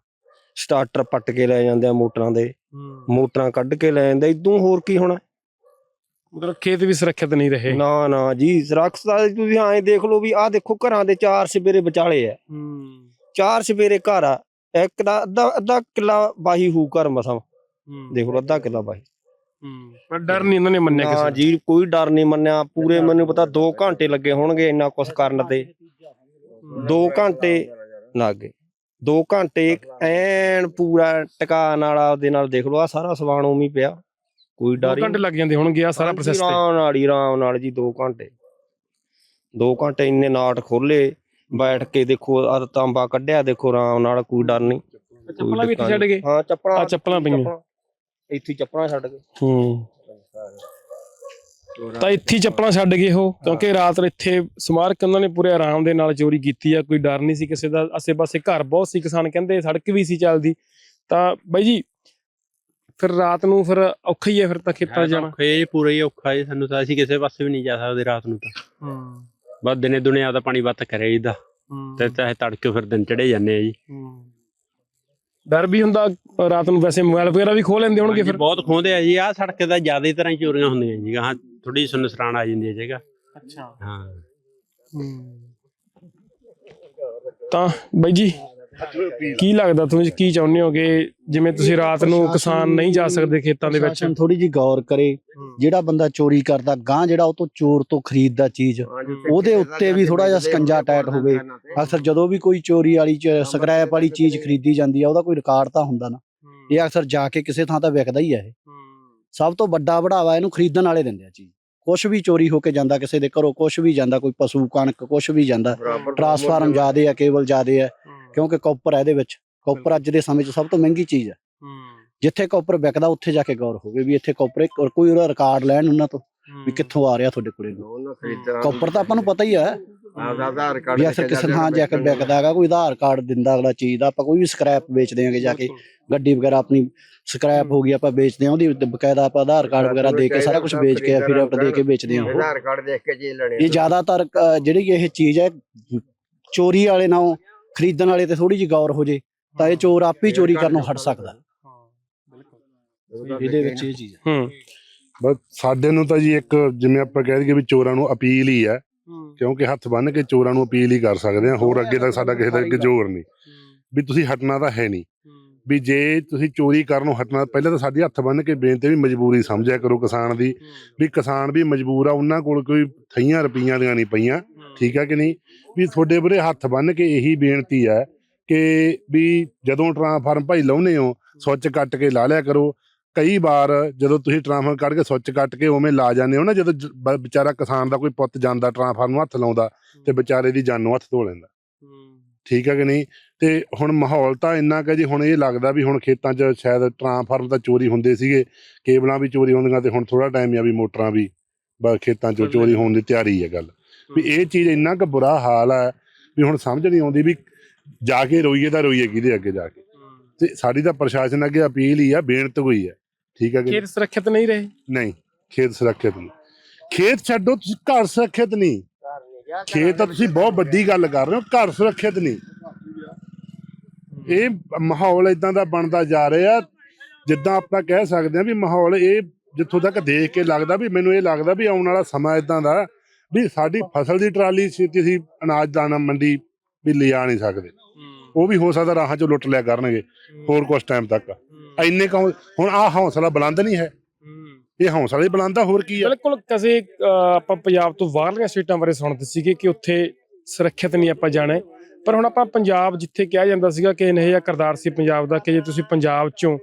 ਸਟਾਰਟਰ ਪੱਟ ਕੇ ਲੈ ਜਾਂਦੇ ਆ ਮੋਟਰਾਂ ਦੇ। ਮੋਟਰਾਂ ਕੱਢ ਕੇ ਲੈ ਜਾਂਦੇ ਇਦੋਂ ਹੋਰ ਕੀ ਹੋਣਾ? ਮਤਲਬ ਖੇਤ ਵੀ ਸੁਰੱਖਿਅਤ ਨਹੀਂ ਰਹੇ। ਨਾ ਨਾ ਜੀ ਰਕਸਤਾ ਤੁਸੀਂ ਐਂ ਦੇਖ ਲਓ ਵੀ ਆਹ ਦੇਖੋ ਘਰਾਂ ਦੇ ਚਾਰ ਸਵੇਰੇ ਵਿਚਾਲੇ ਆ। ਚਾਰ ਸਵੇਰੇ ਘਰ ਆ ਇੱਕ ਦਾ ਅੱਧਾ ਅੱਧਾ ਕਿੱਲਾ ਬਾਹੀ ਹੋਊ ਘਰ ਮਸਾਂ। ਦੇਖ ਲਓ ਅੱਧਾ ਕਿੱਲਾ ਬਾਹੀ ਪਰ ਡਰ ਨਹੀਂ ਇਹਨਾਂ ਨੇ ਮੰਨਿਆ ਕਿਸੇ। ਜੀ ਕੋਈ ਡਰ ਨਹੀਂ ਮੰਨਿਆ। ਪੂਰੇ ਮੈਨੂੰ ਪਤਾ 2 ਘੰਟੇ ਲੱਗੇ ਹੋਣਗੇ ਇੰਨਾ ਕੁਛ ਕਰਨ ਤੇ 2 ਘੰਟੇ ਲੱਗ ਗਏ। 2 ਘੰਟੇ ਐਨ ਪੂਰਾ ਟਿਕਾਣ ਵਾਲਾ ਉਹਦੇ ਨਾਲ ਦੇਖ ਲਓ ਆ ਸਾਰਾ ਸਮਾਨ ਉਵੇਂ ਹੀ ਪਿਆ। ਕੋਈ ਡਰ ਹੀ ਘੰਟੇ ਲੱਗ ਜਾਂਦੇ ਹੋਣਗੇ ਆ ਸਾਰਾ ਪ੍ਰੋਸੈਸ ਤੇ। ਆਰਾਮ ਨਾਲ ਹੀ ਆਰਾਮ ਨਾਲ ਜੀ 2 ਘੰਟੇ। 2 ਘੰਟੇ ਇੰਨੇ ਨਾਟ ਖੋਲੇ ਬੈਠ ਕੇ ਦੇਖੋ ਆ ਤਾਂਬਾ ਕੱਢਿਆ ਦੇਖੋ ਆਰਾਮ ਨਾਲ ਕੋਈ ਡਰ ਨਹੀਂ। ਚੱਪਲਾਂ ਵੀ ਇੱਥੇ ਛੱਡ ਗਏ? ਹਾਂ ਚੱਪਲਾਂ ਆਹ ਚੱਪਲਾਂ ਪਈਆਂ। ਇੱਥੇ ਚੱਪਲਾਂ ਛੱਡ ਗਏ। ਹੂੰ। ਤਾਂ ਇੱਥੇ ਚੱਪਲਾਂ ਛੱਡ ਗਏ ਉਹ ਕਿਉਂਕਿ ਰਾਤ ਨੂੰ ਇੱਥੇ ਸਮਾਰਕ ਉਹਨਾਂ ਨੇ ਪੂਰੇ ਆਰਾਮ ਦੇ ਨਾਲ ਚੋਰੀ ਕੀਤੀ ਆ ਕੋਈ ਡਰ ਨਹੀਂ ਸੀ ਕਿਸੇ ਦਾ ਆਸੇ-ਪਾਸੇ ਘਰ ਬਹੁਤ ਸੀ ਕਿਸਾਨ ਕਹਿੰਦੇ ਸੜਕ ਵੀ ਸੀ ਚੱਲਦੀ। ਤਾਂ ਬਾਈ ਜੀ ਫਿਰ ਰਾਤ ਨੂੰ ਫਿਰ ਔਖਾ ਹੀ ਹੈ ਫਿਰ ਤਾਂ ਖੇਤਾਂ ਜਾਣਾ। ਔਖਾ ਹੀ ਪੂਰਾ ਹੀ ਔਖਾ ਹੈ ਸਾਨੂੰ ਤਾਂ ਅਸੀਂ ਕਿਸੇ ਪਾਸੇ ਵੀ ਨਹੀਂ ਜਾ ਸਕਦੇ ਰਾਤ ਨੂੰ ਤਾਂ। ਹੂੰ। ਬਸ ਦਿਨੇ ਦੁਨੇ ਆਦਾ ਪਾਣੀ ਵੱਤ ਕਰੇ ਇਹਦਾ ਤੇ ਚਾਹੇ ਤੜਕੇ ਫਿਰ ਦਿਨ ਚੜੇ ਜਾਂਦੇ ਆ ਜੀ। ਡਰ ਵੀ ਹੁੰਦਾ ਰਾਤ ਨੂੰ ਵੈਸੇ ਮੋਬਾਈਲ ਵਗੈਰਾ ਵੀ ਖੋਹ ਲੈਂਦੇ ਹੋਣਗੇ ਫਿਰ। ਬਹੁਤ ਖੋਂਦੇ ਆ ਜੀ ਆਹ ਸੜਕ ਦਾ ਜ਼ਿਆਦਾ ਹੀ ਤਰ੍ਹਾਂ ਹੀ ਚੋਰੀਆਂ ਹੁੰਦੀਆਂ ਜੀ ਹਾਂ ਥੋੜੀ ਸੁਨਸਰਾਨ ਆ ਜਾਂਦੀ ਹੈ ਜਗ੍ਹਾ। ਅੱਛਾ। ਹਾਂ। ਤਾਂ ਬਾਈ ਜੀ ਕੀ ਲੱਗਦਾ ਤੁਸੀਂ ਕੀ ਚਾਹੁੰਦੇ ਹੋਗੇ ਜਿਵੇਂ ਤੁਸੀਂ ਰਾਤ ਨੂੰ ਕਿਸਾਨ ਨਹੀਂ ਜਾ ਸਕਦੇ ਖੇਤਾਂ ਦੇ ਵਿੱਚ? ਥੋੜੀ ਜੀ ਗੌਰ ਕਰੇ ਜਿਹੜਾ ਬੰਦਾ ਚੋਰੀ ਕਰਦਾ ਗਾਂ ਜਿਹੜਾ ਉਹ ਤੋਂ ਚੋਰ ਤੋਂ ਖਰੀਦਦਾ ਚੀਜ਼ ਉਹਦੇ ਉੱਤੇ ਵੀ ਥੋੜਾ ਜਿਹਾ ਸਕੰਜਾ ਟਾਈਟ ਹੋਵੇ। ਅਕਸਰ ਜਦੋਂ ਵੀ ਕੋਈ ਚੋਰੀ ਵਾਲੀ ਸਕ੍ਰੈਪ ਵਾਲੀ ਚੀਜ਼ ਖਰੀਦੀ ਜਾਂਦੀ ਆ ਉਹਦਾ ਕੋਈ ਰਿਕਾਰਡ ਤਾਂ ਹੁੰਦਾ ਨਾ। ਇਹ ਅਕਸਰ ਜਾ ਕੇ ਕਿਸੇ ਥਾਂ ਤਾਂ ਵਿਕਦਾ ਹੀ ਆ ਇਹ। ਸਭ ਤੋਂ ਵੱਡਾ ਵਢਾਵਾ ਇਹਨੂੰ ਖਰੀਦਣ ਵਾਲੇ ਦਿੰਦੇ ਆ ਚੀਜ਼ ਕੁਝ ਵੀ ਚੋਰੀ ਹੋ ਕੇ ਜਾਂਦਾ ਕਿਸੇ ਦੇ ਘਰੋਂ ਕੁਝ ਵੀ ਜਾਂਦਾ ਕੋਈ ਪਸ਼ੂ ਕਣਕ ਕੁਝ ਵੀ ਜਾਂਦਾ। ਟਰਾਂਸਫਾਰਮ ਜ਼ਿਆਦੇ ਆ ਕੇਬਲ ਜ਼ਿਆਦੇ ਆ ਕਿਉਂਕਿ ਕਾਪਰ ਆ ਇਹਦੇ ਵਿੱਚ। ਕਾਪਰ ਅੱਜ ਦੇ ਸਮੇਂ 'ਚ ਸਭ ਤੋਂ ਮਹਿੰਗੀ ਚੀਜ਼ ਆ। ਜਿੱਥੇ ਕਾਪਰ ਵਿਕਦਾ ਉੱਥੇ ਜਾ ਕੇ ਗੌਰ ਹੋਵੇ ਵੀ ਇੱਥੇ ਕਾਪਰ ਕੋਈ ਰਿਕਾਰਡ ਲੈਣ ਉਹਨਾਂ ਤੋਂ ਵੀ ਕਿੱਥੋਂ ਆ ਰਿਹਾ ਤੁਹਾਡੇ ਕੋਲੇ। ਕਾਪਰ ਤਾਂ ਆਪਾਂ ਨੂੰ ਪਤਾ ਹੀ ਆ। ਆਧਾਰ ਕਾਰਡ ਵੀ ਅਕਸਰ ਕਿਸੇ ਥਾਂ ਜਾ ਕੇ ਵਿਕਦਾ ਹੈਗਾ ਕੋਈ ਆਧਾਰ ਕਾਰਡ ਦਿੰਦਾ ਅਗਲਾ ਚੀਜ਼ ਦਾ ਆਪਾਂ ਕੋਈ ਵੀ ਸਕ੍ਰੈਪ ਵੇਚਦੇ ਆਂਗੇ ਜਾ ਕੇ ਗੱਡੀ ਵਗੈਰਾ ਆਪਣੀ ਸਕ੍ਰੈਪ ਹੋ ਗਈ ਆਪਾਂ ਵੇਚਦੇ ਆਂ ਉਹਦੀ ਬਕਾਇਦਾ ਆਪਾਂ ਆਧਾਰ ਕਾਰਡ ਵਗੈਰਾ ਦੇ ਕੇ ਸਾਰਾ ਕੁਝ ਵੇਚ ਕੇ ਐਫੀਡੇਵਿਟ ਦੇ ਕੇ ਵੇਚਦੇ ਆਂ ਉਹ ਆਧਾਰ ਕਾਰਡ ਦੇਖ ਕੇ ਚੀਜ਼ ਲੈਣੀ ਇਹ ਜ਼ਿਆਦਾਤਰ ਜਿਹੜੀ ਇਹ ਚੀਜ਼ ਹੈ ਚੋਰੀ ਵਾਲੇ ਨਾਲੋਂ ਖਰੀਦਣ ਵਾਲੇ ਤੇ ਥੋੜੀ ਜਿਹੀ ਗੌਰ ਹੋ ਜੇ ਤਾਂ ਇਹ ਚੋਰ ਆਪੇ ਹੀ ਚੋਰੀ ਕਰਨੋਂ ਹਟ ਸਕਦਾ। ਇਹਦੇ ਵਿੱਚ ਇਹ ਚੀਜ਼ ਹੈ। ਹੂੰ। ਬਸ ਸਾਡੇ ਨੂੰ ਤਾਂ ਜੀ ਇੱਕ ਜਿਵੇਂ ਆਪਾਂ ਕਹਿ ਦਈਏ ਵੀ ਚੋਰਾਂ ਨੂੰ ਅਪੀਲ ਹੀ ਹੈ ਕਿਉਂਕਿ ਹੱਥ ਬੰਨ ਕੇ ਚੋਰਾਂ ਨੂੰ ਅਪੀਲ ਹੀ ਕਰ ਸਕਦੇ ਆ ਹੋਰ ਅੱਗੇ ਤਾਂ ਸਾਡਾ ਕਿਸੇ ਦਾ ਅੱਗੇ ਜ਼ੋਰ ਨਹੀਂ। ਵੀ ਤੁਸੀਂ ਹਟਣਾ ਤਾਂ ਹੈ ਨਹੀਂ। ਵੀ ਜੇ ਤੁਸੀਂ ਚੋਰੀ ਕਰਨੋਂ ਹਟਣਾ ਪਹਿਲਾਂ ਤਾਂ ਸਾਡੀ ਹੱਥ ਬੰਨ ਕੇ ਬੇਨਤੀ ਵੀ ਮਜਬੂਰੀ ਸਮਝਿਆ ਕਰੋ ਕਿਸਾਨ ਦੀ। ਵੀ ਕਿਸਾਨ ਵੀ ਮਜਬੂਰ ਆ ਉਹਨਾਂ ਕੋਲ ਕੋਈ ਥਈਆਂ ਰੁਪਈਆਂ ਦੀਆਂ ਨਹੀਂ ਪਈਆਂ ਠੀਕ ਹੈ ਕਿ ਨਹੀਂ? ਵੀ ਤੁਹਾਡੇ ਬਰੇ ਹੱਥ ਬੰਨ ਕੇ ਇਹੀ ਬੇਨਤੀ ਹੈ ਕਿ ਵੀ ਜਦੋਂ ਟ੍ਰਾਂਸਫਾਰਮ ਭਾਈ ਲਾਉਨੇ ਹੋ। ਸੁੱਚ ਕੱਟ ਕੇ ਲਾ ਲਿਆ ਕਰੋ ਕਈ ਵਾਰ ਜਦੋਂ ਤੁਸੀਂ ਟ੍ਰਾਂਸਫਾਰਮ ਕੱਢ ਕੇ ਸੁੱਚ ਕੱਟ ਕੇ ਉਵੇਂ ਲਾ ਜਾਂਦੇ ਹੋ ਨਾ ਜਦੋਂ ਜ- ਬ- ਵਿਚਾਰਾ ਕਿਸਾਨ ਦਾ ਕੋਈ ਪੁੱਤ ਜਾਂਦਾ ਟ੍ਰਾਂਸਫਾਰਮ ਨੂੰ ਹੱਥ ਲਾਉਂਦਾ ਤੇ ਵਿਚਾਰੇ ਦੀ ਜਾਨ ਨੂੰ ਹੱਥ ਧੋ ਲੈਂਦਾ। ਠੀਕ ਹੈ ਕਿ ਨਹੀਂ? ਤੇ ਹੁਣ ਮਾਹੌਲ ਤਾਂ ਇੰਨਾ ਕਿ ਜੀ ਹੁਣ ਇਹ ਲੱਗਦਾ ਵੀ ਹੁਣ ਖੇਤਾਂ 'ਚ ਸ਼ਾਇਦ ਟ੍ਰਾਂਸਫਾਰਮ ਤਾਂ ਚੋਰੀ ਹੁੰਦੇ ਸੀਗੇ ਕੇਬਲਾਂ ਵੀ ਚੋਰੀ ਹੁੰਦੀਆਂ ਤੇ ਹੁਣ ਥੋੜਾ ਟਾਈਮ ਆ ਵੀ ਮੋਟਰਾਂ ਵੀ ਬ- ਖੇਤਾਂ 'ਚੋਂ ਚੋਰੀ ਹੋਣ ਦੀ ਤਿਆਰੀ ਹੈ ਗੱਲ। ਵੀ ਇਹ ਚੀਜ਼ ਇੰਨਾ ਕੁ ਬੁਰਾ ਹਾਲ ਹੈ ਵੀ ਹੁਣ ਸਮਝ ਨਹੀਂ ਆਉਂਦੀ ਵੀ ਜਾ ਕੇ ਰੋਈਏ ਤਾਂ ਰੋਈਏ ਕਿਹਦੇ ਅੱਗੇ ਜਾ ਕੇ। ਤੇ ਸਾਡੀ ਤਾਂ ਪ੍ਰਸ਼ਾਸਨ ਅੱਗੇ ਅਪੀਲ ਹੀ ਆ ਬੇਨਤ ਹੋਈ ਹੈ ਠੀਕ ਹੈ ਕਿ ਖੇਤ ਸੁਰੱਖਿਅਤ ਨਹੀਂ ਰਹੇ? ਨਹੀਂ ਖੇਤ ਸੁਰੱਖਿਅਤ ਨਹੀਂ। ਖੇਤ ਛੱਡੋ ਤੁਸੀਂ ਘਰ ਸੁਰੱਖਿਅਤ ਨਹੀਂ। ਖੇਤ ਤਾਂ ਤੁਸੀਂ ਬਹੁਤ ਵੱਡੀ ਗੱਲ ਕਰ ਰਹੇ ਹੋ ਘਰ ਸੁਰੱਖਿਅਤ ਨਹੀਂ। ਇਹ ਮਾਹੌਲ ਇਦਾਂ ਦਾ ਬਣਦਾ ਜਾ ਰਿਹਾ ਜਿੱਦਾਂ ਆਪਾਂ ਕਹਿ ਸਕਦੇ ਹਾਂ ਵੀ ਮਾਹੌਲ ਇਹ ਜਿੱਥੋਂ ਤੱਕ ਦੇਖ ਕੇ ਲੱਗਦਾ ਵੀ ਮੈਨੂੰ ਇਹ ਲੱਗਦਾ ਵੀ ਆਉਣ ਵਾਲਾ ਸਮਾਂ ਇਦਾਂ ਦਾ ਵੀ ਸਾਡੀ ਫਸਲ ਦੀ ਟਰਾਲੀ ਛੇਤੀ ਅਸੀਂ ਅਨਾਜ ਦਾਣਾ ਮੰਡੀ ਵੀ ਲਿਜਾ ਨਹੀਂ ਸਕਦੇ। ਉਹ ਵੀ ਹੋ ਸਕਦਾ ਰਾਹਾਂ 'ਚੋਂ ਲੁੱਟ ਲਿਆ ਕਰਨਗੇ ਹੋਰ ਕੁਝ ਟਾਈਮ ਤੱਕ। ਇੰਨੇ ਕੁ ਹੌ- ਹੁਣ ਆਹ ਹੌਸਲਾ ਬੁਲੰਦ ਨਹੀਂ ਹੈ। ਇਹ ਹੌਸਲਾ ਹੀ ਬੁਲੰਦ ਆ ਹੋਰ ਕੀ ਆ? ਬਿਲਕੁਲ ਕਦੇ ਆਪਾਂ ਪੰਜਾਬ ਤੋਂ ਬਾਹਰਲੀਆਂ ਸਟੇਟਾਂ ਬਾਰੇ ਸੁਣਦੇ ਸੀਗੇ ਕਿ ਉੱਥੇ ਸੁਰੱਖਿਅਤ ਨਹੀਂ ਆਪਾਂ ਜਾਣਾ। ਪਰ ਹੁਣ ਆਪਾਂ ਪੰਜਾਬ ਜਿੱਥੇ ਕਿਹਾ ਜਾਂਦਾ ਸੀਗਾ ਕਿ ਇਹ ਜਿਹਾ ਕਰਦਾਰ ਸੀ ਪੰਜਾਬ ਦਾ ਕਿ ਜੇ ਤੁਸੀਂ ਪੰਜਾਬ ਚੋਂ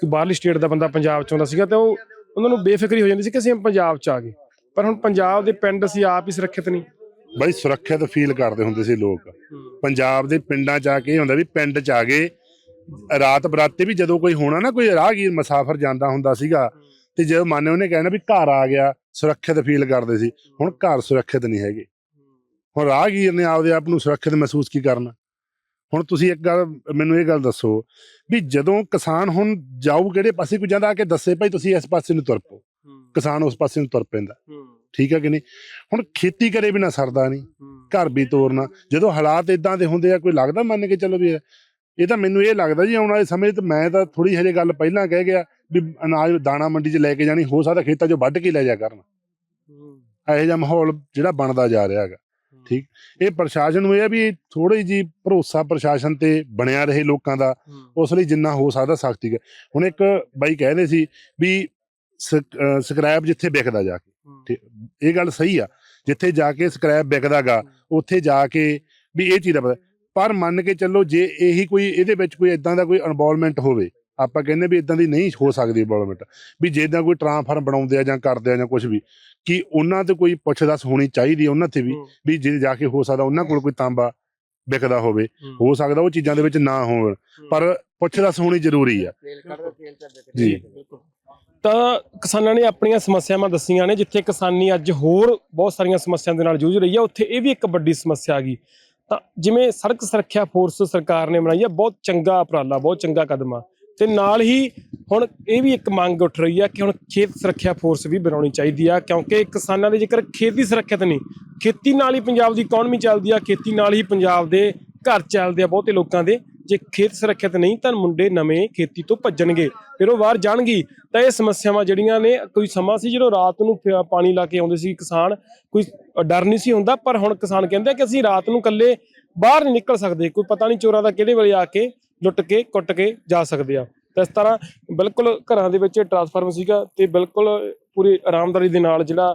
ਕਿ ਬਾਹਰਲੀ ਸਟੇਟ ਦਾ ਬੰਦਾ ਪੰਜਾਬ ਚੋਂ ਦਾ ਸੀਗਾ ਤੇ ਉਹ ਉਹਨਾਂ ਨੂੰ ਬੇਫਿਕਰੀ ਹੋ ਜਾਂਦੀ ਸੀ ਕਿ ਅਸੀਂ ਪੰਜਾਬ ਚ ਆ ਗਏ। ਪਰ ਹੁਣ ਪੰਜਾਬ ਦੇ ਪਿੰਡ ਅਸੀਂ ਆਪ ਹੀ ਸੁਰੱਖਿਅਤ ਨਹੀਂ। ਬਈ ਸੁਰੱਖਿਅਤ ਫੀਲ ਕਰਦੇ ਹੁੰਦੇ ਸੀ ਲੋਕ। ਪੰਜਾਬ ਦੇ ਪਿੰਡਾਂ ਚ ਆ ਕੇ ਹੁੰਦਾ ਵੀ ਪਿੰਡ ਚ ਆ ਗਏ ਰਾਤ ਬਰਾਤੇ ਵੀ ਜਦੋਂ ਕੋਈ ਹੋਣਾ ਨਾ, ਕੋਈ ਰਾਹਗੀਰ ਮੁਸਾਫਰ ਜਾਂਦਾ ਹੁੰਦਾ ਸੀਗਾ, ਤੇ ਜਦੋਂ ਮਨ ਉਹਨੇ ਕਹਿਣਾ ਵੀ ਘਰ ਆ ਗਿਆ, ਸੁਰੱਖਿਅਤ ਫੀਲ ਕਰਦੇ ਸੀ। ਹੁਣ ਘਰ ਸੁਰੱਖਿਅਤ ਨਹੀਂ ਹੈਗੇ। ਹੁਣ ਰਾਹਗੀਰ ਨੇ ਆਪਦੇ ਆਪ ਨੂੰ ਸੁਰੱਖਿਅਤ ਮਹਿਸੂਸ ਕੀ ਕਰਨਾ? ਹੁਣ ਤੁਸੀਂ ਇੱਕ ਗੱਲ, ਮੈਨੂੰ ਇਹ ਗੱਲ ਦੱਸੋ ਵੀ ਜਦੋਂ ਕਿਸਾਨ ਹੁਣ ਜਾਊ ਕਿਹੜੇ ਪਾਸੇ ਕੋਈ ਜਾਂਦਾ ਆ ਕੇ ਦੱਸੇ ਭਾਈ ਤੁਸੀਂ ਇਸ ਪਾਸੇ ਨੂੰ ਤੁਰ ਪਓ। ਕਿਸਾਨ ਉਸ ਪਾਸੇ ਨੂੰ ਤੁਰ ਪੈਂਦਾ। ਠੀਕ ਹੈ ਕਿ ਨਹੀਂ? ਹੁਣ ਖੇਤੀ ਕਰੇ ਬਿਨਾ ਸਰਦਾ ਨਹੀਂ। ਘਰ ਵੀ ਤੋਰਨਾ। ਜਦੋਂ ਹਾਲਾਤ ਇਦਾਂ ਦੇ ਹੁੰਦੇ ਆ, ਕੋਈ ਲੱਗਦਾ ਮੰਨ ਕੇ ਚੱਲੋ ਵੀ ਇਹ ਤਾਂ ਮੈਨੂੰ ਇਹ ਲੱਗਦਾ ਜੀ ਆਉਣ ਵਾਲੇ ਸਮੇਂ 'ਚ ਮੈਂ ਤਾਂ ਥੋੜੀ ਹਜੇ ਗੱਲ ਪਹਿਲਾਂ ਕਹਿ ਗਿਆ ਵੀ ਅਨਾਜ ਦਾਣਾ ਮੰਡੀ 'ਚ ਲੈ ਕੇ ਜਾਣੀ ਹੋ ਸਕਦਾ ਖੇਤਾਂ 'ਚੋਂ ਵੱਢ ਕੇ ਲੈ ਜਾ ਕਰਨ। ਇਹੋ ਜਿਹਾ ਮਾਹੌਲ ਜਿਹੜਾ ਬਣਦਾ ਜਾ ਰਿਹਾ ਹੈਗਾ। ਠੀਕ? ਇਹ ਪ੍ਰਸ਼ਾਸਨ ਨੂੰ ਇਹ ਵੀ ਥੋੜੀ ਜੀ ਭਰੋਸਾ ਪ੍ਰਸ਼ਾਸਨ ਤੇ ਬਣਿਆ ਰਹੇ ਲੋਕਾਂ ਦਾ। ਉਸ ਲਈ ਜਿੰਨਾ ਹੋ ਸਕਦਾ ਸਖਤੀ ਹੁਣ ਇੱਕ ਬਾਈ ਕਹਿੰਦੇ ਸੀ ਵੀ ਸਕ੍ਰੈਪ ਜਿੱਥੇ ਵਿਕਦਾ ਜਾ ਕੇ। ਇਹ ਗੱਲ ਸਹੀ ਆ। ਜਿੱਥੇ ਜਾ ਕੇ ਸਕ੍ਰੈਪ ਵਿਕਦਾਗਾ ਉੱਥੇ ਜਾ ਕੇ ਵੀ ਇਹ ਚੀਜ਼ ਦਾ ਪਤਾ ਪਰ ਮੰਨ ਕੇ ਚੱਲੋ ਜੇ ਇਹੀ ਕੋਈ ਇਹਦੇ ਵਿੱਚ ਕੋਈ ਇਦਾਂ ਦਾ ਕੋਈ ਇਨਵੋਲਵਮੈਂਟ ਹੋਵੇ ਆਪਾਂ ਕਹਿੰਦੇ ਵੀ ਇਦਾਂ ਦੀ ਨਹੀਂ ਹੋ ਸਕਦੀ ਇਨਵੋਲਵਮੈਂਟ ਵੀ ਜੇ ਇਦਾਂ ਕੋਈ ਟ੍ਰਾਂਸਫਾਰਮ ਬਣਾਉਂਦੇ ਆ ਜਾਂ ਕਰਦੇ ਆ ਜਾਂ ਕੁਝ ਵੀ ਕਿ ਉਹਨਾਂ ਤੇ ਕੋਈ ਪੁੱਛ-ਦੱਸ ਹੋਣੀ ਚਾਹੀਦੀ ਹੈ ਉਹਨਾਂ ਤੇ ਵੀ ਵੀ ਜੇ ਜਾ ਕੇ ਹੋ ਸਕਦਾ ਉਹਨਾਂ ਕੋਲ ਕੋਈ ਤਾਂਬਾ ਵਿਕਦਾ ਹੋਵੇ ਹੋ। ਸਕਦਾ ਉਹ ਚੀਜ਼ਾਂ ਦੇ ਵਿੱਚ ਨਾ ਹੋਣ ਪਰ ਪੁੱਛ-ਦੱਸ ਹੋਣੀ ਜ਼ਰੂਰੀ ਆ। ਜੀ। ਤਾਂ ਕਿਸਾਨਾਂ ਨੇ ਆਪਣੀਆਂ ਸਮੱਸਿਆਵਾਂ ਦੱਸੀਆਂ ਨੇ ਜਿੱਥੇ ਕਿਸਾਨੀ ਅੱਜ ਹੋਰ ਬਹੁਤ ਸਾਰੀਆਂ ਸਮੱਸਿਆਵਾਂ ਦੇ ਨਾਲ ਜੂਝ ਰਹੀ ਹੈ ਉੱਥੇ ਇਹ ਵੀ ਇੱਕ ਵੱਡੀ ਸਮੱਸਿਆ ਆ ਗਈ। ਤਾਂ ਜਿਵੇਂ ਸੜਕ ਸੁਰੱਖਿਆ ਫੋਰਸ ਸਰਕਾਰ ਨੇ ਬਣਾਈ ਆ, ਬਹੁਤ ਚੰਗਾ ਉਪਰਾਲਾ, ਬਹੁਤ ਚੰਗਾ ਕਦਮ ਆ। ਤੇ ਨਾਲ ਹੀ ਹੁਣ ਇਹ ਵੀ ਇੱਕ ਮੰਗ ਉੱਠ ਰਹੀ ਆ ਕਿ ਹੁਣ ਖੇਤ ਸੁਰੱਖਿਆ ਫੋਰਸ ਵੀ ਬਣਾਉਣੀ ਚਾਹੀਦੀ ਆ, ਕਿਉਂਕਿ ਕਿਸਾਨਾਂ ਦੇ ਜੇਕਰ ਖੇਤੀ ਸੁਰੱਖਿਅਤ ਨਹੀਂ, ਖੇਤੀ ਨਾਲ ਹੀ ਪੰਜਾਬ ਦੀ ਇਕਨੋਮੀ ਚੱਲਦੀ ਆ, ਖੇਤੀ ਨਾਲ ਹੀ ਪੰਜਾਬ ਦੇ ਘਰ ਚੱਲਦੇ ਆ ਬਹੁਤੇ ਲੋਕਾਂ ਦੇ। ਜੇ ਖੇਤ ਸੁਰੱਖਿਅਤ ਨਹੀਂ ਤਾਂ ਮੁੰਡੇ ਨਵੇਂ ਖੇਤੀ ਤੋਂ ਭੱਜਣਗੇ, ਫਿਰ ਉਹ ਬਾਹਰ ਜਾਣਗੇ। ਤਾਂ ਇਹ ਸਮੱਸਿਆਵਾਂ ਜਿਹੜੀਆਂ ਨੇ, ਕੋਈ ਸਮਾਂ ਸੀ ਜਦੋਂ ਰਾਤ ਨੂੰ ਫਿਰ ਪਾਣੀ ਲਾ ਕੇ ਆਉਂਦੇ ਸੀ ਕਿਸਾਨ? ਕੋਈ ਡਰ ਨਹੀਂ ਸੀ ਹੁੰਦਾ? ਪਰ ਹੁਣ ਕਿਸਾਨ ਕਹਿੰਦੇ ਕਿ ਅਸੀਂ ਰਾਤ ਨੂੰ ਇਕੱਲੇ ਬਾਹਰ ਨਹੀਂ ਨਿਕਲ ਸਕਦੇ। ਕੋਈ ਪਤਾ ਨਹੀਂ ਚੋਰਾਂ ਦਾ ਕਿਹੜੇ ਵੇਲੇ ਆ ਕੇ ਲੁੱਟ ਕੇ, ਕੁੱਟ ਕੇ ਜਾ ਸਕਦੇ ਆ। ਤਾਂ ਇਸ ਤਰ੍ਹਾਂ ਬਿਲਕੁਲ ਘਰਾਂ ਦੇ ਵਿੱਚ ਟਰਾਂਸਫਾਰਮਰ ਸੀਗਾ ਤੇ ਬਿਲਕੁਲ ਪੂਰੀ ਆਰਾਮਦਾਰੀ ਦੇ ਨਾਲ ਜਿਹੜਾ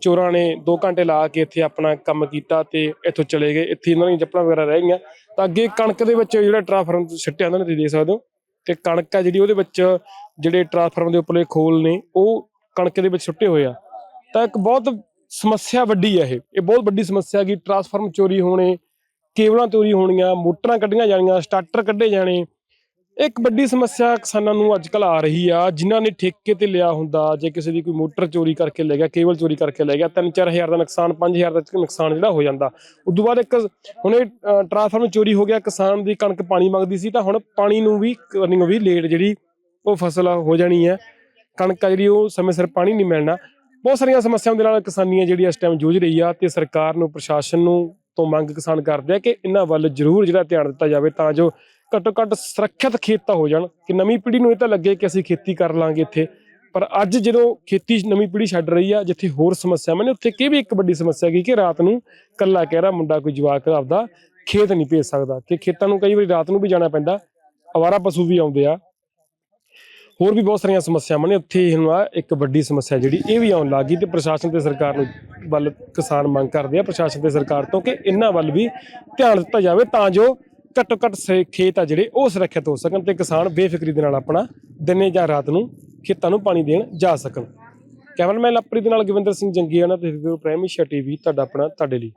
ਚੋਰਾਂ ਨੇ 2 ਘੰਟੇ ਲਾ ਕੇ ਇੱਥੇ ਆਪਣਾ ਕੰਮ ਕੀਤਾ ਤੇ ਇੱਥੋਂ ਚਲੇ ਗਏ। ਇੱਥੇ ਇਹਨਾਂ ਦੀਆਂ ਜੱਪਲਾਂ ਵਗੈਰਾ ਰਹਿ ਗਈਆਂ। ਤਾਂ ਅੱਗੇ ਕਣਕ ਦੇ ਵਿੱਚ ਜਿਹੜਾ ਟਰਾਂਸਫਾਰਮ ਛੱਟਿਆ ਉਹਨਾਂ ਨੇ, ਤੁਸੀਂ ਦੇਖ ਸਕਦੇ ਹੋ। ਤੇ ਕਣਕ ਆ ਜਿਹੜੀ, ਉਹਦੇ ਵਿੱਚ ਜਿਹੜੇ ਟਰਾਂਸਫਾਰਮ ਦੇ ਉੱਪਰਲੇ ਖੋਲ ਨੇ, ਉਹ ਕਣਕ ਦੇ ਵਿੱਚ ਸੁੱਟੇ ਹੋਏ ਆ। ਤਾਂ ਇੱਕ ਬਹੁਤ ਸਮੱਸਿਆ ਵੱਡੀ ਹੈ ਇਹ। ਇਹ ਬਹੁਤ ਵੱਡੀ ਸਮੱਸਿਆ ਕਿ ਟਰਾਂਸਫਾਰਮ ਚੋਰੀ ਹੋਣੇ, ਕੇਬਲਾਂ ਚੋਰੀ ਹੋਣੀਆਂ, ਮੋਟਰਾਂ ਕੱਢੀਆਂ ਜਾਣੀਆਂ, ਸਟਾਰਟਰ ਕੱਢੇ ਜਾਣੇ ਇੱਕ ਵੱਡੀ ਸਮੱਸਿਆ ਕਿਸਾਨਾਂ ਨੂੰ ਅੱਜ ਕੱਲ ਆ ਰਹੀ ਆ ਜਿਨ੍ਹਾਂ ਨੇ ਠੇਕੇ ਤੇ ਲਿਆ ਹੁੰਦਾ ਜੇ ਕਿਸੇ ਦੀ ਕੋਈ ਮੋਟਰ ਚੋਰੀ ਕਰਕੇ ਲੈ ਗਿਆ ਕੇਬਲ ਚੋਰੀ ਕਰਕੇ ਲੈ ਗਿਆ 3-4000 ਦਾ ਨੁਕਸਾਨ 5000 ਦਾ ਨੁਕਸਾਨ ਜਿਹੜਾ ਹੋ ਜਾਂਦਾ। ਉਦੋਂ ਬਾਅਦ ਇੱਕ ਹੁਣ ਇਹ ਅ, ਟਰਾਂਸਫਾਰਮਰ ਚੋਰੀ ਹੋ ਗਿਆ ਕਿਸਾਨ ਦੀ ਕਣਕ ਪਾਣੀ ਮੰਗਦੀ ਸੀ ਤਾਂ ਹੁਣ ਪਾਣੀ ਨੂੰ ਵੀ ਕਰਨੀ ਵੀ ਲੇਟ ਜਿਹੜੀ ਉਹ ਫਸਲ ਹੋ ਜਾਣੀ ਹੈ। ਕਣਕ ਆ ਜਿਹੜੀ ਉਹ ਸਮੇਂ ਸਿਰ ਪਾਣੀ ਨਹੀਂ ਮਿਲਣਾ। ਬਹੁਤ ਸਾਰੀਆਂ ਸਮੱਸਿਆਵਾਂ ਦੇ ਨਾਲ ਕਿਸਾਨੀਆਂ ਜਿਹੜੀ ਇਸ ਟਾਈਮ ਜੂਝ ਰਹੀ ਆ ਤੇ ਸਰਕਾਰ ਨੂੰ ਪ੍ਰਸ਼ਾਸਨ ਨੂੰ ਤੋਂ ਮੰਗ ਕਿਸਾਨ ਕਰਦੇ ਆ ਕਿ ਇਹਨਾਂ ਵੱਲ ਜ਼ਰੂਰ ਜਿਹੜਾ ਧਿਆਨ ਦਿੱਤਾ ਜਾਵੇ ਤਾਂ ਜੋ ਘੱਟੋ ਘੱਟ ਸੁਰੱਖਿਅਤ ਖੇਤ ਤਾਂ ਹੋ ਜਾਣ ਕਿ ਨਵੀਂ ਪੀੜ੍ਹੀ ਨੂੰ ਇਹ ਤਾਂ ਲੱਗੇ ਕਿ ਅਸੀਂ ਖੇਤੀ ਕਰ ਲਾਂਗੇ ਇੱਥੇ। ਪਰ ਅੱਜ ਜਦੋਂ ਖੇਤੀ ਨਵੀਂ ਪੀੜ੍ਹੀ ਛੱਡ ਰਹੀ ਆ, ਜਿੱਥੇ ਹੋਰ ਸਮੱਸਿਆਵਾਂ ਨੇ ਉੱਥੇ ਕੀ ਵੀ ਇੱਕ ਵੱਡੀ ਸਮੱਸਿਆ ਹੈਗੀ ਕਿ ਰਾਤ ਨੂੰ ਕੱਲਾ ਕਹਿ ਰਿਹਾ ਮੁੰਡਾ, ਕੋਈ ਜਵਾਕ ਆਪਦਾ ਖੇਤ ਨਹੀਂ ਭੇਜ ਸਕਦਾ ਕਿ ਖੇਤਾਂ ਨੂੰ ਕਈ ਵਾਰੀ ਰਾਤ ਨੂੰ ਵੀ ਜਾਣਾ ਪੈਂਦਾ, ਅਵਾਰਾ ਪਸ਼ੂ ਵੀ ਆਉਂਦੇ ਆ। ਹੋਰ ਵੀ ਬਹੁਤ ਸਾਰੀਆਂ ਸਮੱਸਿਆਵਾਂ ਨੇ ਉੱਥੇ ਹੁਣ ਆ ਇੱਕ ਵੱਡੀ ਸਮੱਸਿਆ ਜਿਹੜੀ, ਇਹ ਵੀ ਆਉਣ ਲੱਗੀ ਤੇ ਪ੍ਰਸ਼ਾਸਨ ਤੇ ਸਰਕਾਰ ਨੂੰ ਵੱਲ ਕਿਸਾਨ ਮੰਗ ਕਰਦੇ ਆ, ਪ੍ਰਸ਼ਾਸਨ ਤੇ ਸਰਕਾਰ ਤੋਂ ਕਿ ਇਹਨਾਂ ਵੱਲ ਵੀ ਧਿਆਨ ਦਿੱਤਾ ਜਾਵੇ ਤਾਂ ਜੋ ਘੱਟੋ ਘੱਟ ਸੇ- ਖੇਤ ਆ ਜਿਹੜੇ, ਉਹ ਸੁਰੱਖਿਅਤ ਹੋ ਸਕਣ ਤੇ ਕਿਸਾਨ ਬੇਫਿਕਰੀ ਦੇ ਨਾਲ ਆਪਣਾ ਦਿਨੇ ਜਾਂ ਰਾਤ ਨੂੰ ਖੇਤਾਂ ਨੂੰ ਪਾਣੀ ਦੇਣ ਜਾ ਸਕਣ। ਕੈਮਰਾਮੈਨ ਲਪਰੀ ਦੇ ਨਾਲ ਗਵਿੰਦਰ ਸਿੰਘ ਜੰਗੀਆਣਾ ਤੇ ਪ੍ਰਾਈਮ ਏਸ਼ੀਆ ਟੀਵੀ, ਤੁਹਾਡਾ ਆਪਣਾ, ਤੁਹਾਡੇ ਲਈ।